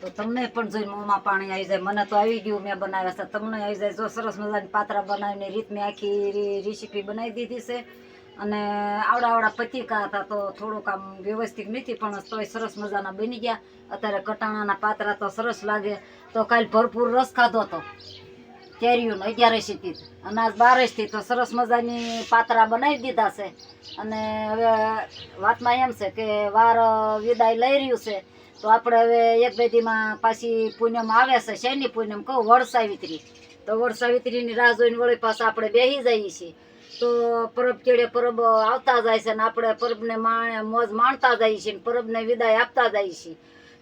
તો તમને પણ જોઈને મોંમાં પાણી આવી જાય. મને તો આવી ગયું મેં બનાવ્યા છે. તમને આવી જાય. જો સરસ મજાની પાત્રા બનાવીને રીત મેં આખી રેસીપી બનાવી દીધી છે. અને આવડા આવડા પતિકા હતા તો થોડુંક આમ વ્યવસ્થિત નથી, પણ તોય સરસ મજાના બની ગયા. અત્યારે કટાણાના પાત્રા તો સરસ લાગે. તો કાલ ભરપૂર રસ ખાધો હતો. કેરીઓનો અગિયારસથી અને આજ બારસથી તો સરસ મજાની પાત્રા બનાવી દીધા છે. અને હવે વાતમાં એમ છે કે વાર વિદાય લઈ રહ્યું છે. તો આપણે હવે એક બેદીમાં પાછી પૂનમ આવે છે, શેની પૂનમ કહું? વડ સાવિત્રી તો વડ સાવિત્રીની રાહ જોઈને વળી પાછા આપણે બેસી જઈએ છીએ. તો પરબ ચેડે પરબ આવતા જાય છે ને આપણે પરબને માણે મોજ માણતા જઈએ છીએ ને પરબને વિદાય આપતા જાય છીએ.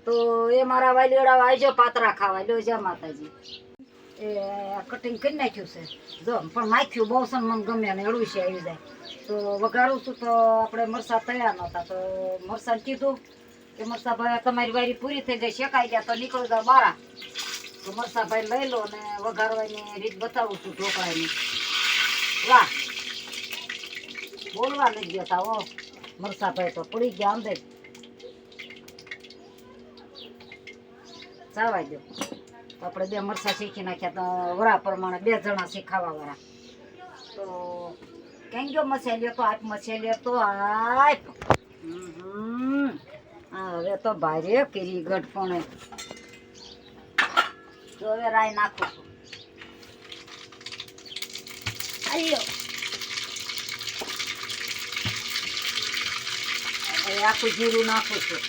તો એ મારા વાલીઓડા આવજો પાત્રા ખાવા. લ્યો જા માતાજી. એ કટિંગ કરી નાખ્યું છે. જો, પણ નાખ્યું બહુ સન મને ગમે ને એડું છે, આવી જાય. તો વઘારું છું તો આપણે મરસા તળ્યા નહોતા. તો મરસાને કીધું કે મરસાભાઈ તમારી વારી પૂરી થઈ ગઈ, શેકાઈ ગયા તો નીકળી જાવ બારા તો મરસાભાઈ લઈ લો અને વઘારવાની રીત બતાવું છું ઢોકળાની. વાહ. બોલવા લઈ ગયો તા ઓ મરસાભાઈ તો પડી ગયા અંદર. જવા દો તો આપણે બે મરસા શીખી નાખ્યા તો વરા પ્રમાણે બે જણા શીખાવા વાળા. તો કેમ ગયો મસેલિયો તો આપ મસેલિયો તો આપ. હમ. હવે તો ભારે કરી ગઢપણે તો હવે રાય નાખું છું. હવે આખું જીરું નાખું છું.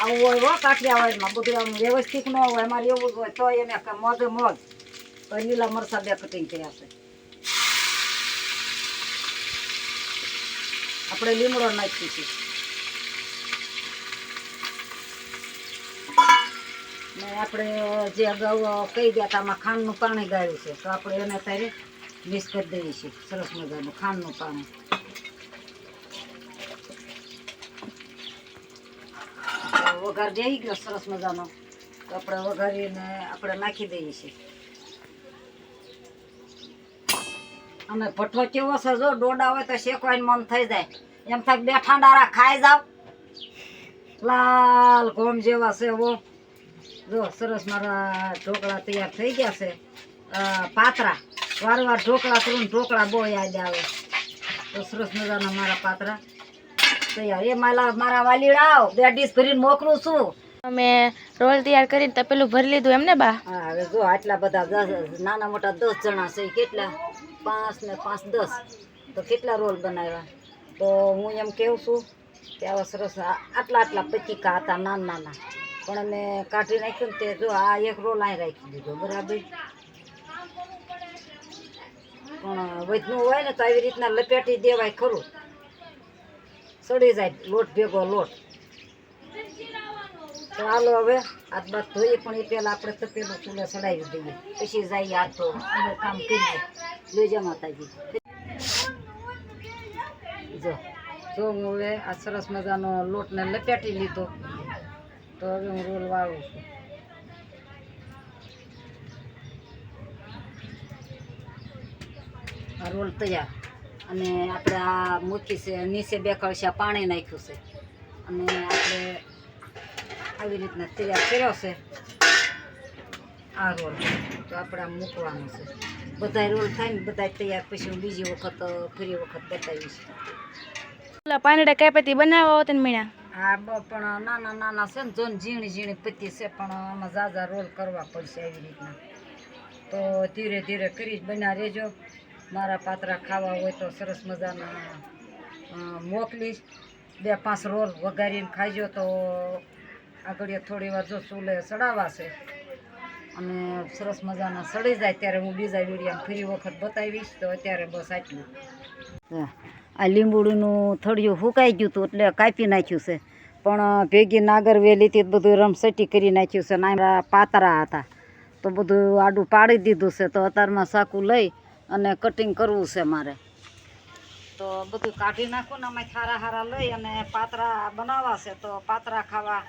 આવું હોય હો કાઠિયાવાડમાં બધું આમ વ્યવસ્થિત ન હોય અમારે એવું હોય તો એને મોજે મોજ તો લીલા મરસા બે કટિંગ કર્યા છે. આપણે લીમડો નાખીશું આપણે જે અગાઉ કહી ગયા હતા ખાંડનું પાણી ગાયું છે, તો આપણે એને અત્યારે મિક્સ કરી દઈએ છીએ. સરસ મજાનું ખાંડનું પાણી. વઘાર જઈ ગયો સરસ મજાનો. તો આપણે વઘારીને આપણે નાખી દઈએ છીએ. અમે ભઠ્ઠો કેવો છે જો, ડોડા હોય તો શેકવાનું મન થઈ જાય. એમ થાય બેઠા ડારા ખાઈ જાવ લાલ ઘોમ જેવા છે વો જો સરસ મારા ઢોકળા તૈયાર થઈ ગયા છે. પાતરા. વાર વાર ઢોકળા કરું ઢોકળા બહુ યાદ આવે. તો સરસ મજાના મારા પાતરા. તૈયાર. એ મારા મારા વાલીડા આવ. બે ડીશ ભરીને મોકલું છું. અમે રોલ તૈયાર કરીને તપેલું ભરી લીધું એમને બા? હા હવે જો આટલા બધા નાના મોટા દસ જણા છે. કેટલા? પાંચ ને પાંચ દસ. તો કેટલા રોલ બનાવ્યા? તો હું એમ કહું છું કે આવા સરસ આટલા આટલા પચીકા હતા નાના નાના. પણ અમે કાઢી નાખ્યું ને તે જો આ એક રોલ અહીં રાખી દીધો, બરાબર? પણ વધનું હોય ને તો આવી રીતના લપેટી દેવાય ખરું. સડી જાય, લોટ ભેગો લોટ. તો હાલો હવે, હાથ બાદ ધોઈએ પણ એ પહેલાં આપણે તપેલું ચૂલે ચડાવી દઈએ. પછી જઈએ હાથ તો અંદર કામ કરીએ. જોઈજે માતાજી. જો જો હું હવે આ સરસ મજાનો લોટને લપેટી લીધો. તો હવે હું રોલ વાળું છું. આ રોલ તૈયાર. અને આપણે આ મૂકી છે, નીચે બે કળશા પાણી નાખ્યું છે. અને આપણે આવી રીતના તૈયાર કર્યો છે આ રોલ. તો આપણે આમ મૂકવાનો છે. બધા રોલ થાય ને બધા તૈયાર, પછી હું બીજી વખત, ફરી વખત બતાવીશ. ઓલા પાંદડા કાપેથી બનાવવા હોત ને મીણા? હા પણ નાના નાના છે ને, જોન ઝીણી ઝીણી પત્તી છે, પણ આમાં ઝાઝા રોલ કરવા પડશે એવી રીતના. તો ધીરે ધીરે કરી જ બન્યા રહેજો. મારા પાત્રા ખાવા હોય તો સરસ મજાના મોકલીશ. બે પાંચ રોલ વઘારીને ખાઈજો તો આગળ થોડી વાર જો ચૂલે સડાવા છે અને સરસ મજાના સડી જાય ત્યારે હું બીજા વિડીયા ફરી વખત બતાવીશ. તો અત્યારે બસ આટલું. આ લીંબુડીનું થળિયું સુકાઈ ગયું હતું એટલે કાપી નાખ્યું છે. પણ ભેગી નાગરવેલીથી બધું રમસટી કરી નાખ્યું છે નાના પાતરા હતા. તો બધું આડું પાડી દીધું છે. તો અત્યારમાં સાકું લઈ અને કટિંગ કરવું છે મારે. તો બધું કાઢી નાખું ને અમે ખારા હારા લઈ અને પાતરા બનાવવા છે. તો પાતરા ખાવા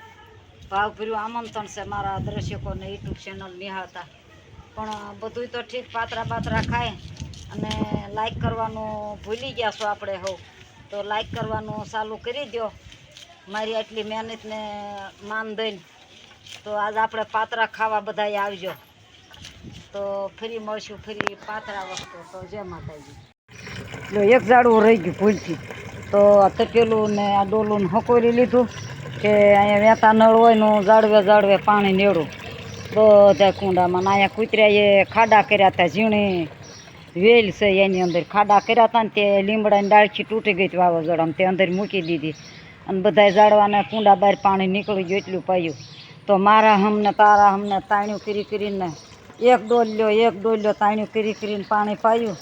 ભાવભર્યું આમંત્રણ છે મારા દર્શકોને યુટ્યુબ ચેનલ નિહાળતા. પણ બધું તો ઠીક પાતરા પાતરા ખાય. અને લાઈક કરવાનું ભૂલી ગયા છો આપણે હો તો લાઈક કરવાનું ચાલુ કરી દો મારી આટલી મહેનતને માન દઈને. તો આજ આપણે પાતરા ખાવા બધાએ આવજો. તો ફરી મળશું ફરી પાતરા વખતે. તો જય માતાજી. એક ઝાડવું રહી ગયું ભૂલથી. તો આ તપેલું ને આ ડોલું હકોરી લીધું કે અહીંયા વેતા નળ હોયનું ઝાડવે ઝાડવે પાણી નેડું. બધા કુંડામાં અહીંયા કૂતરાએ ખાડા કર્યા હતા ઝીણી. વેલ છે એની અંદર ખાડા કર્યા હતા ને તે લીમડાની ડાળખી તૂટી ગઈ હતી વાવાઝોડામાં. તે અંદર મૂકી દીધી. અને બધા ઝાડવાના કુંડા બહાર પાણી નીકળી ગયું, એટલું પાયું. તો મારા હમને, તારા હમને તાણ્યું કરી કરીને એક ડોલ્યો એક ડોલ્યો તાણ્યું કરી કરીને પાણી પાયું.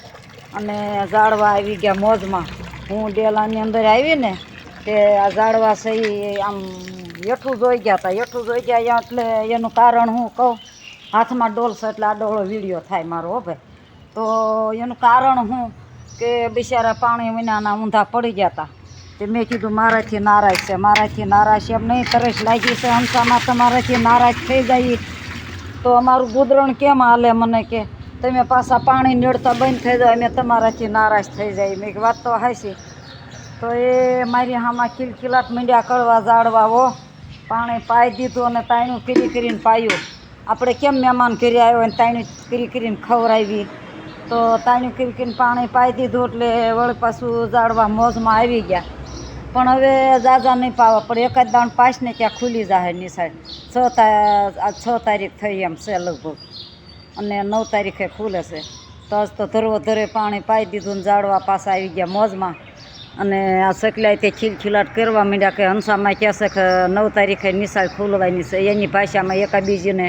અને ઝાડવા આવી ગયા મોજમાં. હું ડેલાની અંદર આવીને તે આ ઝાડવા છે આમ એઠું જોઈ ગયા હતા એઠું જોઈ ગયા એટલે એનું કારણ હું કહું. હાથમાં ડોલ છે એટલે આ ડોળો વીડિયો થાય મારો હો ભાઈ. તો એનું કારણ હું કે બિચારા પાણી વિનાના ઊંધા પડી ગયા હતા. તે મેં કીધું, મારાથી નારાજ છે, મારાથી નારાજ છે. એમ નહીં, તરસ લાગી છે, હંસામાં તમારાથી નારાજ થઈ જાય. તો અમારું ગુદરણ કેમ હાલે મને કે? તમે પાછા પાણી નીડતા બંધ થઈ જાય અમે તમારાથી નારાજ થઈ જાય. મેં વાત તો હાસી તો એ મારી હામાં કિલકિલાટ મીંડ્યા કરવા હો. પાણી પાઈ દીધું અને તાણ્યું કરી કરીને પાયું. આપણે કેમ મહેમાન કરી આવ્યો અને તાણ્યું કરી કરીને ખવડાવી? તો તાણ્યું કરી પાણી પાઈ દીધું એટલે વળી પાછું ઝાડવા મોજમાં આવી ગયા. પણ હવે જાજા નહીં પાવા પણ એકાદ દાણ પાસ ને ત્યાં ખુલી જાય નિશાળ. છ આ છ તારીખ થઈ એમ છે લગભગ. અને નવ તારીખે ખુલે છે. તો આજ તો ધરવો ધરે પાણી પાઈ દીધું ને ઝાડવા પાછા આવી ગયા મોજમાં. અને આ સકલાય તે ખીલખીલાટ કરવા માંડ્યા કે હંસામાં કહેશે કે નવ તારીખે નિશાળ ખોલવાની છે. એની ભાષામાં એકાબીજીને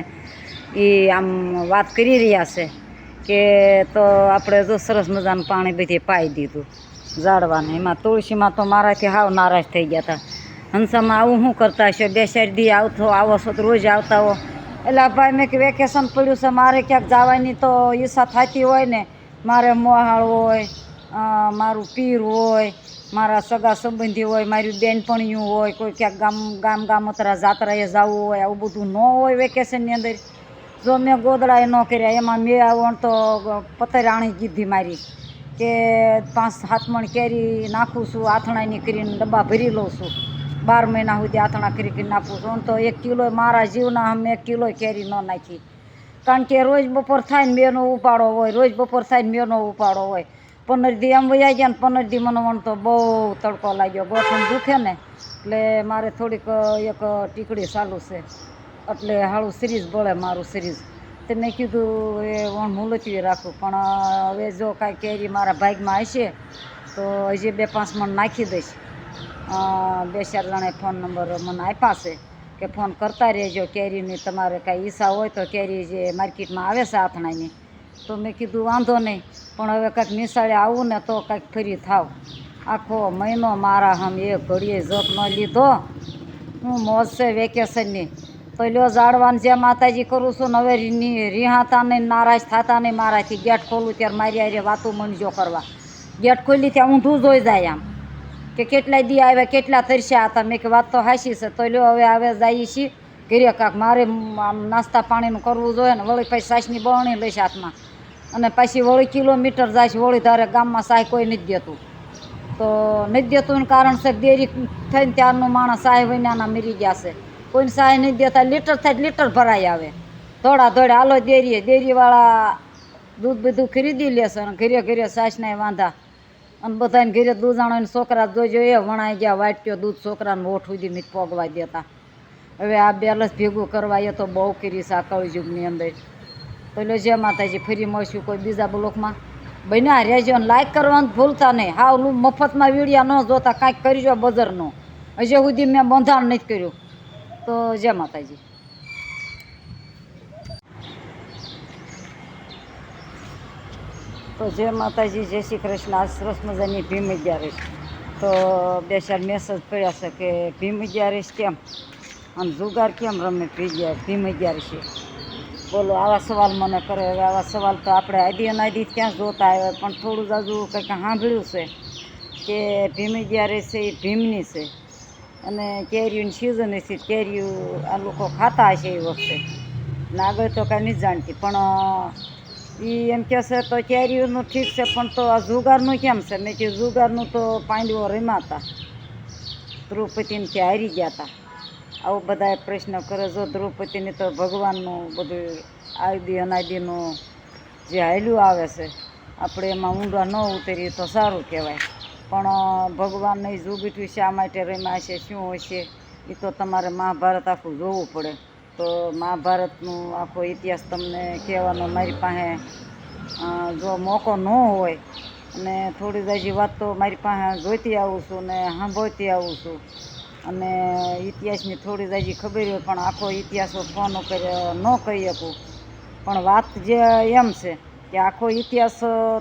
એ આમ વાત કરી રહ્યા છે. કે તો આપણે જો સરસ મજાનું પાણી બધી પાઈ દીધું ઝાડવાને. એમાં તુલસીમાં તો મારાથી હાવ નારાજ થઈ ગયા હતા હંસામાં આવું શું કરતા હશો? બેસાડી દી આવતો, આવો છો તો રોજ આવતા હો. એટલે ભાઈ મેં કે વેકેશન પડ્યું છે, મારે ક્યાંક જવાની તો ઈચ્છા થતી હોય ને. મારે મોહાળ હોય મારું પીર હોય, મારા સગા સંબંધી હોય, મારી બેનપણીયું હોય, કોઈ ક્યાંક ગામ ગામ ગામતરા જાત્રાએ જવું હોય, આવું બધું ન હોય વેકેશનની અંદર. જો મેં ગોદડાએ ન કર્યા, એમાં મેં આવણ તો પતરાણી કીધી મારી કે પાંચ સાત મણ કેરી નાખું છું, આથણાની કરીને ડબ્બા ભરી લઉં છું. બાર મહિના સુધી આથણા કરી કરી નાખું છું. આમ તો એક કિલો મારા જીવના અમે એક કિલો કેરી ન નાખી. કારણ કે રોજ બપોર થાય ને મેનો ઉપાડો હોય, રોજ બપોર થાય ને મેનો ઉપાડો હોય. પંદર એમ વયા ગયા ને પંદર દી મને વણ તો બહુ તડકો લાગ્યો. ગોઠણ દુખે ને, એટલે મારે થોડીક એક ટીકડી ચાલુ છે. એટલે હાળું સિરીઝ બોલે મારું સિરીઝ તે મેં કીધું, એ હું મુલતવી રાખું. પણ હવે જો કાંઈ કેરી મારા ભાગમાં હશે, તો હજી બે પાંચ મણ નાખી દઈશ. બે ચાર જણાએ ફોન નંબર મને આપ્યા છે કે ફોન કરતા રહેજો કેરીની. તમારે કાંઈ ઈસા હોય તો કેરી જે માર્કેટમાં આવે છે આથણાની. તો મેં કીધું, વાંધો નહીં. પણ હવે કાંઈક નિશાળે આવું ને તો કાંઈક ફરી થાવ. આખો મહિનો મારા હમ એક ઘડીએ જોત ન લીધો. હું મોજ છે વેકેશનની. લ્યો ઝાડવાને જે માતાજી કરું છું ને હવે રિહાતા નહીં નારાજ થતા નહીં મારાથી ગેટ ખોલું ત્યારે મારી હારે વાતું મનજો કરવા. ગેટ ખોલી ત્યાં ઊંધું જોઈ જાય આમ. કે કેટલાય દી આવ્યા, કેટલા તરસ્યા હતા. મેં કે વાત તો હાસી છે, તો લ્યો હવે હવે જઈએ છીએ ઘેરે કાંક મારે આમ નાસ્તા પાણીનું કરવું જોઈએ ને, વળી પછી સાસની બરણી લઈશ હાથમાં. અને પછી વળી કિલોમીટર જાય છે, વળી ધારે ગામમાં સાય કોઈ નથી દેતું. તો નથી દેતું કારણ છે દેરી થઈને ત્યારનું માણસ સાહેબ વિનાના મરી ગયા છે. કોઈને સહાય નહીં દેતા, લીટર થાય લીટર ભરાઈ આવે. થોડા થોડા હાલો દેરીએ ડેરીવાળા દૂધ બધું ખરીદી લેશે અને ઘરે ઘરે સાસને વાંધા. અને બધાને ઘરે દૂધાણો છોકરા જોજો એ વણાઈ ગયા વાટ્યો દૂધ છોકરાને ઓઠ સુધી નથી પોગવા દેતા. હવે આ બેલસ ભેગું કરવા એ તો બહુ કરી છે આ અંદર. પેલો જે માતાજી, ફરી મળશું કોઈ બીજા બ્લોકમાં. બન્યા રહેજો અને લાઈક કરવાનું ભૂલતા નહીં. હાવ મફતમાં વીડિયા ન જોતા, કાંઈક કરજો બજારનો. હજી સુધી મેં બંધાણ નથી કર્યું. તો જય માતાજી. તો જય માતાજી, જય શ્રી કૃષ્ણ. આ સરસ મજાની ભીમ અગિયારસ. તો બે ચાર મેસેજ પડ્યા છે કે ભીમ અગિયારસ કેમ? અને જુગાર કેમ રમે ભીમ અગિયારસે? બોલો, આવા સવાલ મને કરે. હવે આવા સવાલ તો આપણે આદિ અનાદી ક્યાં જોતા આવ્યા પણ થોડું જાજુ કંઈક સાંભળ્યું છે કે ભીમ અગિયારસ એ ભીમની છે. અને કેરીઓની સિઝન હશે કેરીઓ આ લોકો ખાતા હશે એ વખતે. ને આગળ તો કાંઈ નથી જાણતી. પણ એ એમ કહેશે તો કેરીઓનું ઠીક છે, પણ તો આ જુગારનું કેમ છે? મેં કીધું જુગારનું તો પાંડવો રમ્યા હતા. દ્રૌપદીને ત્યાં હારી ગયા હતા. આવો બધા પ્રશ્ન કરે, જો દ્રૌપદીને તો ભગવાનનું બધું આદિ અનાદિનું જે હાલ્યું આવે છે, આપણે એમાં ઊંડા ન ઉતરીએ તો સારું કહેવાય. પણ ભગવાનને જુગીઠું શા માટે રમ્યા છે, શું હશે એ તો તમારે મહાભારત આખું જોવું પડે. તો મહાભારતનું આખો ઇતિહાસ તમને કહેવાનો મારી પાસે જો મોકો ન હોય, અને થોડી જાજી વાત તો મારી પાસે જોઈતી આવું છું ને સાંભળતી આવું છું. અને ઇતિહાસની થોડી જાજી ખબર હોય, પણ આખો ઇતિહાસ ફોન કરી, ન કહી શકું. પણ વાત જે એમ છે કે આખો ઇતિહાસ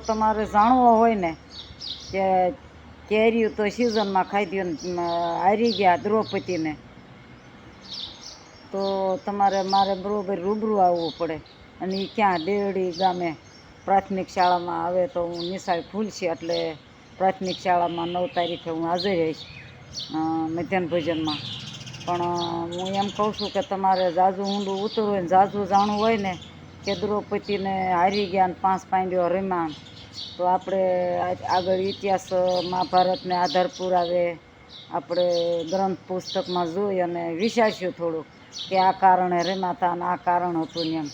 તમારે જાણવો હોય ને, કે કેરીયું તો સિઝનમાં ખાઈ દો હારી ગયા દ્રૌપદીને. તો તમારે, મારે બરાબર રૂબરૂ આવવું પડે. અને એ ક્યાં દેવડી ગામે પ્રાથમિક શાળામાં આવે તો હું નિશાળ ખુલશે એટલે પ્રાથમિક શાળામાં નવ તારીખે હું હાજર રહીશ મધ્યાહન ભોજનમાં. પણ હું એમ કહું છું કે તમારે ઝાઝું ઊંડું ઉતરવું હોય ને ઝાઝું જાણવું હોય ને કે દ્રૌપદીને હારી ગયા ને પાંચ પાંડ્યો રમ્યા તો આપણે આગળ ઇતિહાસ મહાભારતને આધાર પુરાવે આપણે ગ્રંથ પુસ્તકમાં જોઈ અને વિચારશું થોડુંક કે આ કારણે રેમાતા અને આ કારણ હતું ને એમ.